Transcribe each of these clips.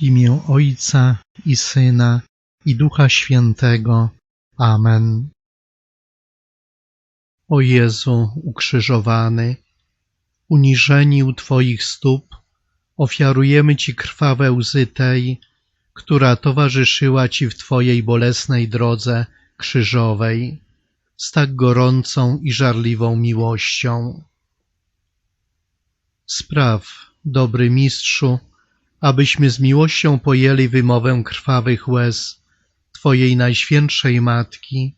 Imię Ojca i Syna i Ducha Świętego. Amen. O Jezu ukrzyżowany, uniżeni u Twoich stóp, ofiarujemy Ci krwawe łzy tej, która towarzyszyła Ci w Twojej bolesnej drodze krzyżowej z tak gorącą i żarliwą miłością. Spraw, dobry mistrzu, abyśmy z miłością pojęli wymowę krwawych łez Twojej Najświętszej Matki,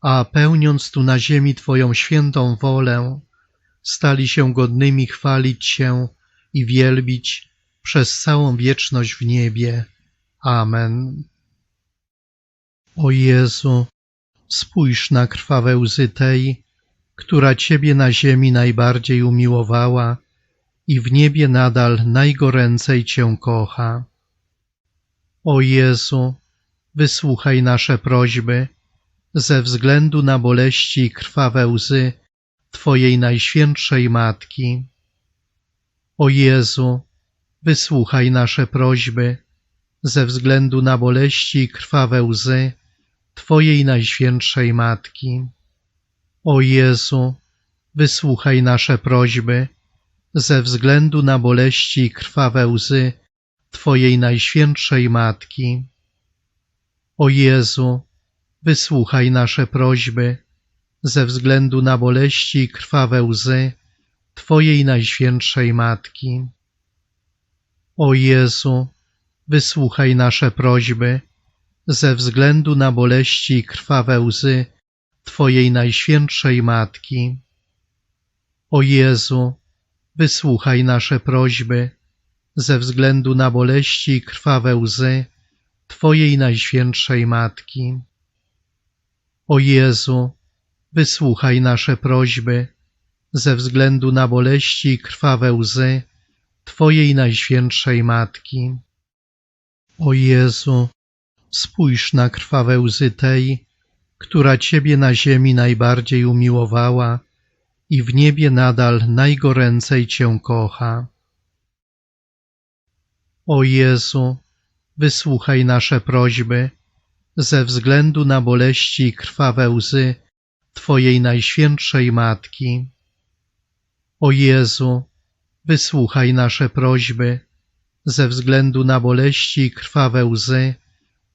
a pełniąc tu na ziemi Twoją świętą wolę, stali się godnymi chwalić się i wielbić przez całą wieczność w niebie. Amen. O Jezu, spójrz na krwawe łzy tej, która Ciebie na ziemi najbardziej umiłowała i w niebie nadal najgoręcej Cię kocha. O Jezu, wysłuchaj nasze prośby ze względu na boleści i krwawe łzy Twojej Najświętszej Matki. O Jezu, wysłuchaj nasze prośby ze względu na boleści i krwawe łzy Twojej Najświętszej Matki. O Jezu, wysłuchaj nasze prośby ze względu na boleści i krwawe łzy Twojej Najświętszej Matki. O Jezu, wysłuchaj nasze prośby ze względu na boleści i krwawe łzy Twojej Najświętszej Matki. O Jezu, wysłuchaj nasze prośby ze względu na boleści i krwawe łzy Twojej Najświętszej Matki. O Jezu, wysłuchaj nasze prośby ze względu na boleści i krwawe łzy Twojej Najświętszej Matki. O Jezu, wysłuchaj nasze prośby ze względu na boleści i krwawe łzy Twojej Najświętszej Matki. O Jezu, spójrz na krwawe łzy tej, która Ciebie na ziemi najbardziej umiłowała i w niebie nadal najgoręcej Cię kocha. O Jezu, wysłuchaj nasze prośby ze względu na boleści i krwawe łzy Twojej Najświętszej Matki. O Jezu, wysłuchaj nasze prośby ze względu na boleści i krwawe łzy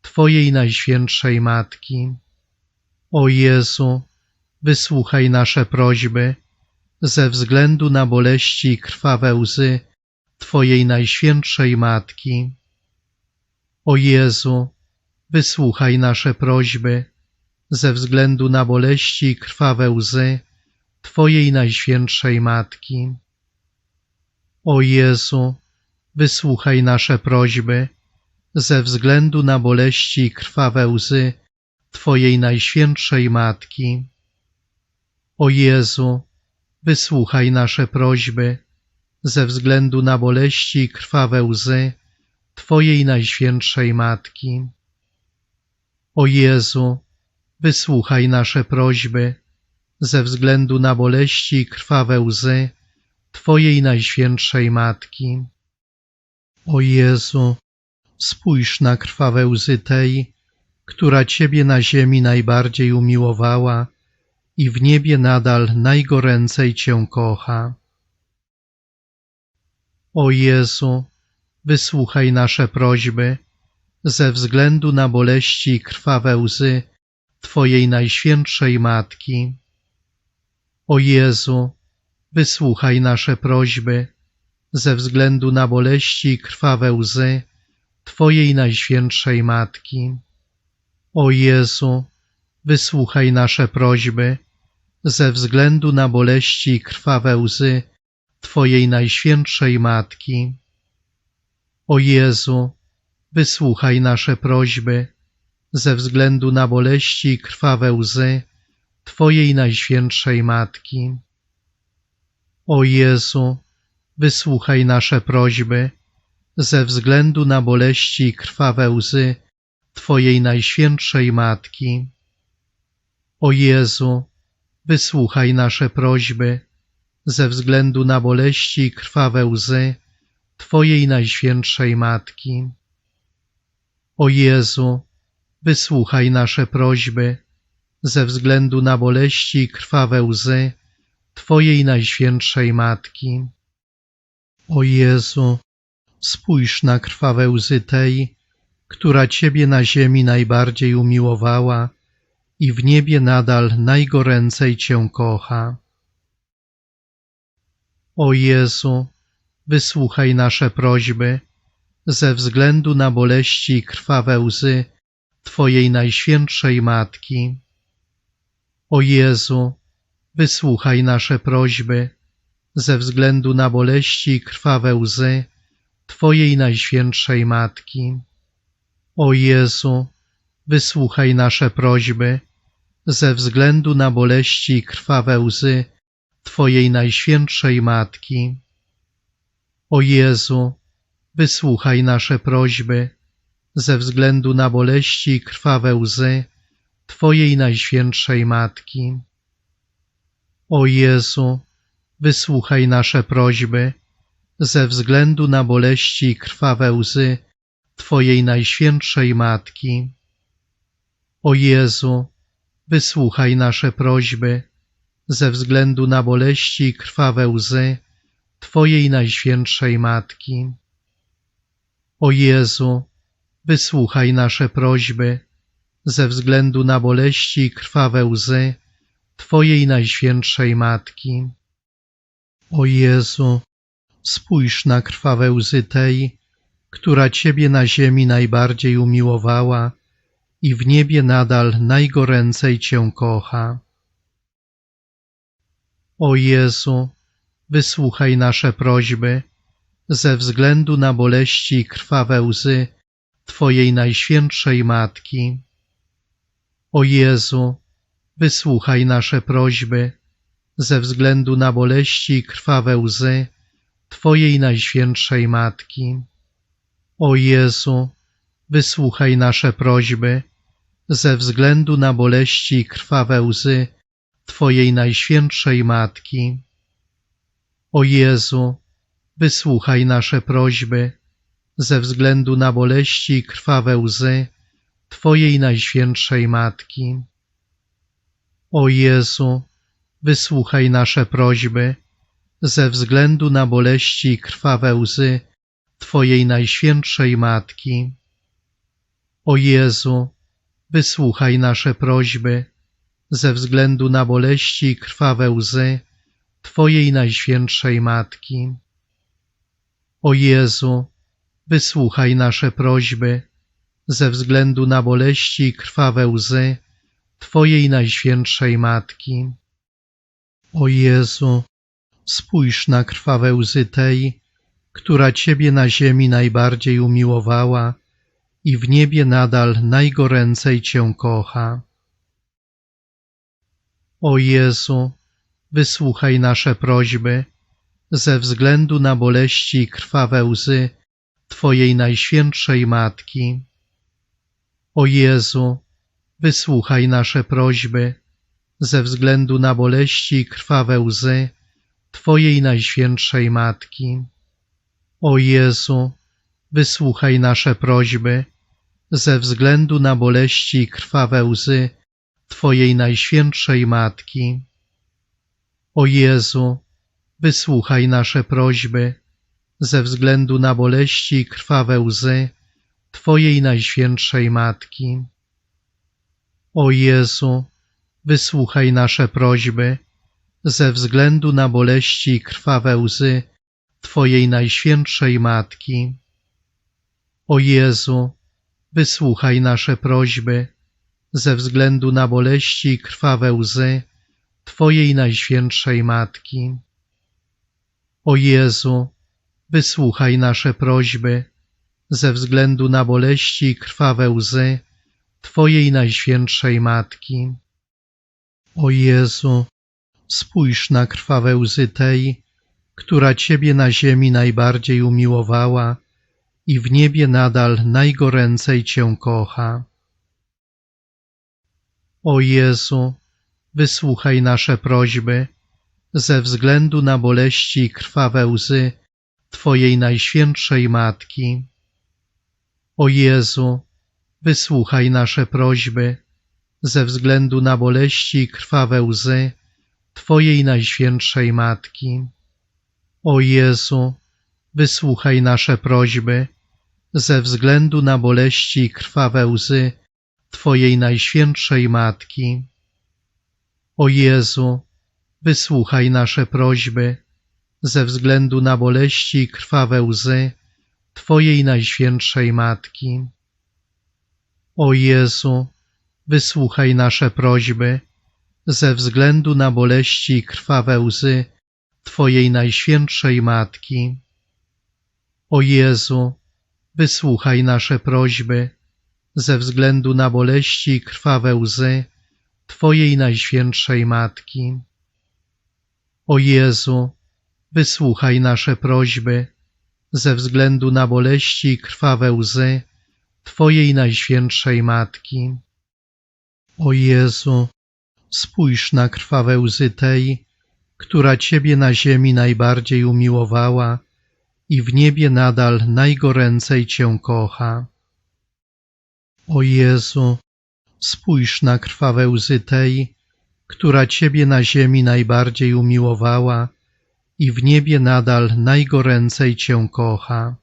Twojej Najświętszej Matki. O Jezu, wysłuchaj nasze prośby ze względu na boleści i krwawe łzy Twojej Najświętszej Matki. O Jezu, wysłuchaj nasze prośby ze względu na boleści i krwawe łzy Twojej Najświętszej Matki. O Jezu, wysłuchaj nasze prośby ze względu na boleści i krwawe łzy Twojej Najświętszej Matki. O Jezu, wysłuchaj nasze prośby ze względu na boleści i krwawe łzy Twojej Najświętszej Matki. O Jezu, wysłuchaj nasze prośby ze względu na boleści i krwawe łzy Twojej Najświętszej Matki. O Jezu, spójrz na krwawe łzy tej, która Ciebie na ziemi najbardziej umiłowała i w niebie nadal najgoręcej Cię kocha. O Jezu, wysłuchaj nasze prośby ze względu na boleści i krwawe łzy Twojej Najświętszej Matki. O Jezu, wysłuchaj nasze prośby ze względu na boleści i krwawe łzy Twojej Najświętszej Matki. O Jezu, wysłuchaj nasze prośby ze względu na boleści i krwawe łzy Twojej Najświętszej Matki. O Jezu, wysłuchaj nasze prośby ze względu na boleści i krwawe łzy Twojej Najświętszej Matki. O Jezu, wysłuchaj nasze prośby ze względu na boleści i krwawe łzy Twojej Najświętszej Matki. O Jezu, wysłuchaj nasze prośby ze względu na boleści i krwawe łzy Twojej Najświętszej Matki. O Jezu, wysłuchaj nasze prośby ze względu na boleści i krwawe łzy Twojej Najświętszej Matki. O Jezu, spójrz na krwawe łzy tej, która Ciebie na ziemi najbardziej umiłowała i w niebie nadal najgoręcej Cię kocha. O Jezu, wysłuchaj nasze prośby ze względu na boleści i krwawe łzy Twojej Najświętszej Matki. O Jezu, wysłuchaj nasze prośby ze względu na boleści i krwawe łzy Twojej Najświętszej Matki. O Jezu, wysłuchaj nasze prośby ze względu na boleści i krwawe łzy Twojej Najświętszej Matki. O Jezu, wysłuchaj nasze prośby ze względu na boleści i krwawe łzy Twojej Najświętszej Matki. O Jezu, wysłuchaj nasze prośby ze względu na boleści i krwawe łzy Twojej Najświętszej Matki. O Jezu, wysłuchaj nasze prośby ze względu na boleści i krwawe łzy Twojej Najświętszej Matki. O Jezu, wysłuchaj nasze prośby ze względu na boleści i krwawe łzy Twojej Najświętszej Matki. O Jezu, spójrz na krwawe łzy tej, która Ciebie na ziemi najbardziej umiłowała i w niebie nadal najgoręcej Cię kocha. O Jezu, wysłuchaj nasze prośby ze względu na boleści i krwawe łzy Twojej Najświętszej Matki. O Jezu, wysłuchaj nasze prośby ze względu na boleści i krwawe łzy Twojej Najświętszej Matki. O Jezu, wysłuchaj nasze prośby ze względu na boleści i krwawe łzy Twojej Najświętszej Matki. O Jezu, wysłuchaj nasze prośby ze względu na boleści i krwawe łzy Twojej Najświętszej Matki. O Jezu, wysłuchaj nasze prośby ze względu na boleści i krwawe łzy Twojej Najświętszej Matki. O Jezu, wysłuchaj nasze prośby ze względu na boleści i krwawe łzy Twojej Najświętszej Matki. O Jezu, wysłuchaj nasze prośby ze względu na boleści i krwawe łzy Twojej Najświętszej Matki. O Jezu, spójrz na krwawe łzy tej, która Ciebie na ziemi najbardziej umiłowała i w niebie nadal najgoręcej Cię kocha. O Jezu, wysłuchaj nasze prośby ze względu na boleści i krwawe łzy Twojej Najświętszej Matki. O Jezu, wysłuchaj nasze prośby ze względu na boleści i krwawe łzy Twojej Najświętszej Matki. O Jezu, wysłuchaj nasze prośby ze względu na boleści i krwawe łzy Twojej Najświętszej Matki. O Jezu, wysłuchaj nasze prośby ze względu na boleści i krwawe łzy Twojej Najświętszej Matki. O Jezu, wysłuchaj nasze prośby ze względu na boleści i krwawe łzy Twojej Najświętszej Matki. O Jezu, wysłuchaj nasze prośby ze względu na boleści i krwawe łzy Twojej Najświętszej Matki. O Jezu, wysłuchaj nasze prośby ze względu na boleści i krwawe łzy Twojej Najświętszej Matki. O Jezu, spójrz na krwawe łzy tej, która Ciebie na ziemi najbardziej umiłowała i w niebie nadal najgoręcej Cię kocha. O Jezu, wysłuchaj nasze prośby ze względu na boleści i krwawe łzy Twojej Najświętszej Matki. O Jezu, wysłuchaj nasze prośby ze względu na boleści i krwawe łzy Twojej Najświętszej Matki. O Jezu, wysłuchaj nasze prośby ze względu na boleści i krwawe łzy Twojej Najświętszej Matki. O Jezu, wysłuchaj nasze prośby ze względu na boleści i krwawe łzy Twojej Najświętszej Matki. O Jezu, wysłuchaj nasze prośby ze względu na boleści i krwawe łzy Twojej Najświętszej Matki. O Jezu, wysłuchaj nasze prośby ze względu na boleści i krwawe łzy Twojej Najświętszej Matki. O Jezu, wysłuchaj nasze prośby ze względu na boleści i krwawe łzy Twojej Najświętszej Matki. O Jezu, spójrz na krwawe łzy tej, która Ciebie na ziemi najbardziej umiłowała i w niebie nadal najgoręcej Cię kocha. O Jezu, spójrz na krwawe łzy tej, która Ciebie na ziemi najbardziej umiłowała i w niebie nadal najgoręcej Cię kocha.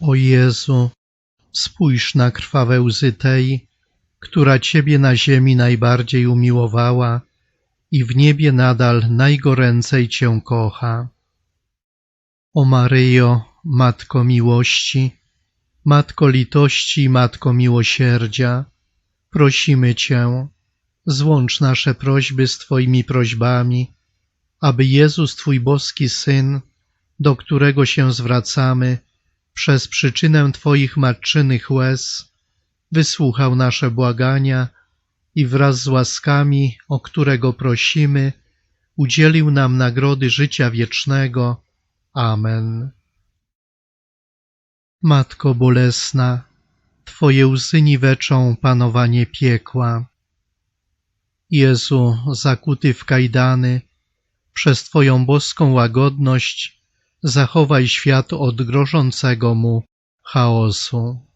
O Jezu, spójrz na krwawe łzy tej, która Ciebie na ziemi najbardziej umiłowała i w niebie nadal najgoręcej Cię kocha. O Maryjo, Matko miłości, Matko litości Matko miłosierdzia, prosimy Cię, złącz nasze prośby z Twoimi prośbami, aby Jezus, Twój boski Syn, do którego się zwracamy, przez przyczynę Twoich matczynych łez, wysłuchał nasze błagania i wraz z łaskami, o którego prosimy, udzielił nam nagrody życia wiecznego. Amen. Matko bolesna, Twoje łzy niweczą panowanie piekła. Jezu, zakuty w kajdany, przez Twoją boską łagodność zachowaj świat od grożącego mu chaosu.